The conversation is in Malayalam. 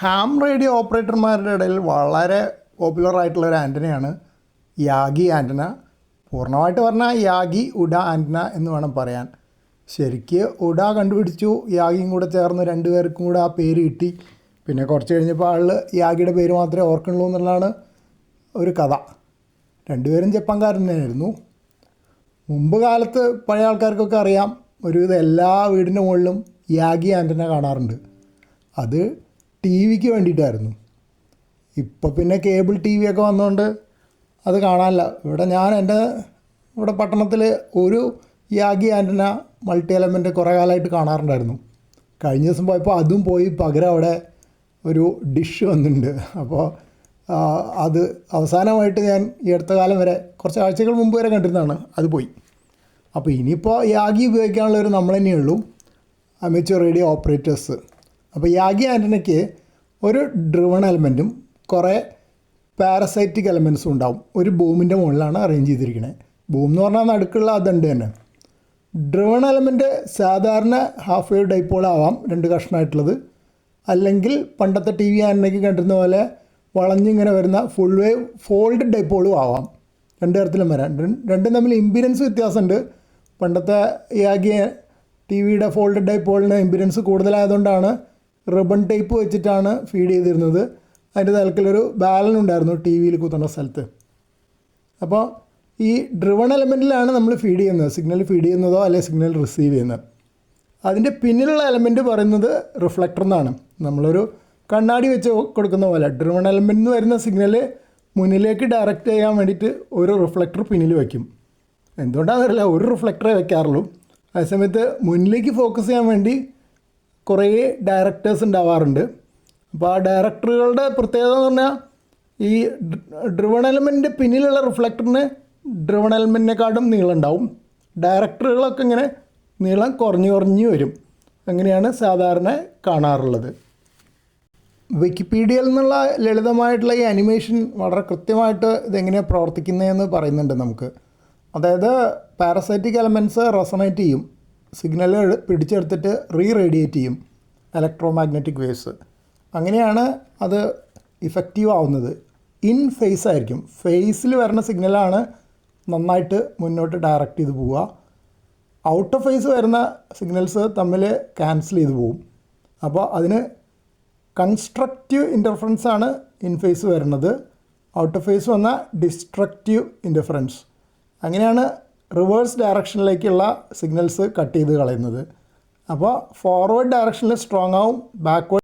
ഹാം റേഡിയോ ഓപ്പറേറ്റർമാരുടെ ഇടയിൽ വളരെ പോപ്പുലർ ആയിട്ടുള്ള ഒരു ആന്റനയാണ് യാഗി ആന്റന പൂർണമായിട്ട് പറഞ്ഞാൽ യാഗി ഉഡ ആന്റന എന്ന് വേണം പറയാൻ. ശരിക്ക് ഉഡ കണ്ടുപിടിച്ചു യാഗിയും കൂടെ ചേർന്ന് രണ്ട് രണ്ടുപേർക്കും കൂടെ ആ പേര് കിട്ടി. പിന്നെ കുറച്ച് കഴിഞ്ഞപ്പോൾ ആൾ യാഗിയുടെ പേര് മാത്രമേ ഓർക്കുള്ളൂ എന്നുള്ളതാണ് ഒരു കഥ. രണ്ടുപേരും ജപ്പാൻകാരൻ തന്നെയായിരുന്നു മുമ്പ് കാലത്ത് പഴയ ആൾക്കാർക്കൊക്കെ അറിയാം ഒരുവിധം എല്ലാ വീടിന്റെ മുകളിലും യാഗി ആന്റന കാണാറുണ്ട്. അത് ടി വിക്ക് വേണ്ടിയിട്ടായിരുന്നു. ഇപ്പോൾ പിന്നെ കേബിൾ ടി വി ഒക്കെ വന്നതുകൊണ്ട് അത് കാണാനില്ല. ഇവിടെ ഞാൻ എന്റെ ഇവിടെ പട്ടണത്തിൽ ഒരു യാഗി ആന്റന മൾട്ടി എലമെന്റ് കുറേ കാലമായിട്ട് കാണാറുണ്ടായിരുന്നു. കഴിഞ്ഞ ദിവസം പോയപ്പോൾ അതും പോയി പകരം അവിടെ ഒരു ഡിഷ് വന്നിട്ടുണ്ട്. അപ്പോൾ അത് അവസാനമായിട്ട് ഞാൻ ഈ അടുത്ത കാലം വരെ കുറച്ച് ആഴ്ചകൾ മുമ്പ് വരെ കണ്ടിരുന്നതാണ്. അത് പോയി. അപ്പോൾ ഇനിയിപ്പോൾ യാഗി ഉപയോഗിക്കാനുള്ളൊരു നമ്മൾ തന്നെയുള്ളൂ ഉള്ളൂ അമേച്ചർ റേഡിയോ ഓപ്പറേറ്റേഴ്സ്. അപ്പോൾ യാഗി ആന്റണിക്ക് ഒരു ഡ്രിവൺ എലമെന്റും കുറേ പാരസൈറ്റിക് എലമെൻസും ഉണ്ടാവും. ഒരു ബൂമിന്റെ മുകളിലാണ് അറേഞ്ച് ചെയ്തിരിക്കുന്നത് ബൂം എന്ന് പറഞ്ഞാൽ നടുക്കുള്ള അതുണ്ട് തന്നെ. ഡ്രിവൺ എലമെന്റ് സാധാരണ ഹാഫ് വേവ് ഡൈപ്പോൾ ആവാം രണ്ട് കഷ്ണമായിട്ടുള്ളത് അല്ലെങ്കിൽ പണ്ടത്തെ ടി വി ആന്റനയ്ക്ക് കണ്ടിരുന്ന പോലെ വളഞ്ഞിങ്ങനെ വരുന്ന ഫുൾ വേവ് ഫോൾഡ് ഡൈപ്പോളും ആവാം. രണ്ട് തരത്തിലും വരാം. രണ്ടും തമ്മിൽ ഇമ്പിഡൻസ് വ്യത്യാസമുണ്ട്. പണ്ടത്തെ യാഗിയ ടി വിയുടെ ഫോൾഡ് ഡൈപ്പോളിന് ഇമ്പിഡൻസ് കൂടുതലായതുകൊണ്ടാണ് റിബൺ ടൈപ്പ് വെച്ചിട്ടാണ് ഫീഡ് ചെയ്തിരുന്നത്. അതിന്റെ തലക്കിലൊരു ബാലൻ ഉണ്ടായിരുന്നു ടി വിയിൽ കുത്തുന്ന സ്ഥലത്ത്. അപ്പോൾ ഈ ഡ്രിവൺ എലമെന്റിലാണ് നമ്മൾ ഫീഡ് ചെയ്യുന്നത്. സിഗ്നൽ ഫീഡ് ചെയ്യുന്നതോ അല്ലെങ്കിൽ സിഗ്നൽ റിസീവ് ചെയ്യുന്നത്. അതിന്റെ പിന്നിലുള്ള എലമെന്റ് പറയുന്നത് റിഫ്ലക്ടർ എന്നാണ്. നമ്മളൊരു കണ്ണാടി വെച്ച് കൊടുക്കുന്ന പോലെ. ഡ്രിവൺ എലമെന്റ് എന്ന് വരുന്ന സിഗ്നൽ മുന്നിലേക്ക് ഡയറക്റ്റ് ചെയ്യാൻ വേണ്ടിയിട്ട് ഒരു റിഫ്ലക്ടർ പിന്നിൽ വയ്ക്കും എന്തുകൊണ്ടാണെന്നറിയില്ല. ഒരു റിഫ്ലക്ടറേ വെക്കാറുള്ളൂ. അതേസമയത്ത് മുന്നിലേക്ക് ഫോക്കസ് ചെയ്യാൻ വേണ്ടി കുറേ ഡയറക്ടേഴ്സ് ഉണ്ടാവാറുണ്ട്. അപ്പോൾ ആ ഡയറക്ടറുകളുടെ പ്രത്യേകത എന്ന് പറഞ്ഞാൽ ഈ ഡ്രിവൺ എലമെന്റ് പിന്നിലുള്ള റിഫ്ലക്ടറിന് ഡ്രിവൺ എലമെന്റിനെക്കാട്ടും നീളം ഉണ്ടാവും ഡയറക്ടറുകളൊക്കെ ഇങ്ങനെ നീളം കുറഞ്ഞു കുറഞ്ഞു വരും. അങ്ങനെയാണ് സാധാരണ കാണാറുള്ളത്. വിക്കിപീഡിയയിൽ നിന്നുള്ള ലളിതമായിട്ടുള്ള ഈ അനിമേഷൻ വളരെ കൃത്യമായിട്ട് ഇതെങ്ങനെയാണ് പ്രവർത്തിക്കുന്നതെന്ന് പറയുന്നുണ്ട് നമുക്ക്. അതായത് പാരസൈറ്റിക് എലമെന്റ്സ് റെസണേറ്റ് ചെയ്യും. സിഗ്നലുകൾ പിടിച്ചെടുത്തിട്ട് റീ റേഡിയേറ്റ് ചെയ്യും. Electromagnetic waves. അങ്ങനെയാണ് അത് ഇഫക്റ്റീവ് ആവുന്നത്. ഇൻ ഫേസ് ആയിരിക്കും. ഫേസിൽ വരുന്ന സിഗ്നലാണ് നന്നായിട്ട് മുന്നോട്ട് ഡയറക്റ്റ് ചെയ്ത് പോവുക. ഔട്ട് ഓഫ് ഫേസ് വരുന്ന സിഗ്നൽസ് തമ്മിൽ ക്യാൻസൽ ചെയ്ത് പോവും. അപ്പോൾ അതിന് കൺസ്ട്രക്റ്റീവ് ഇന്റർഫറൻസ് ആണ് ഇൻ ഫേസ് വരുന്നത്. ഔട്ട് ഓഫ് ഫേസ് വന്ന ഡിസ്ട്രക്റ്റീവ് ഇന്റർഫറൻസ് അങ്ങനെയാണ് റിവേഴ്സ് ഡയറക്ഷനിലേക്കുള്ള സിഗ്നൽസ് കട്ട് ചെയ്ത് കളയുന്നത്. അപ്പോൾ ഫോർവേഡ് ഡയറക്ഷനിൽ സ്ട്രോങ് ആവും ബാക്ക്വേർഡ്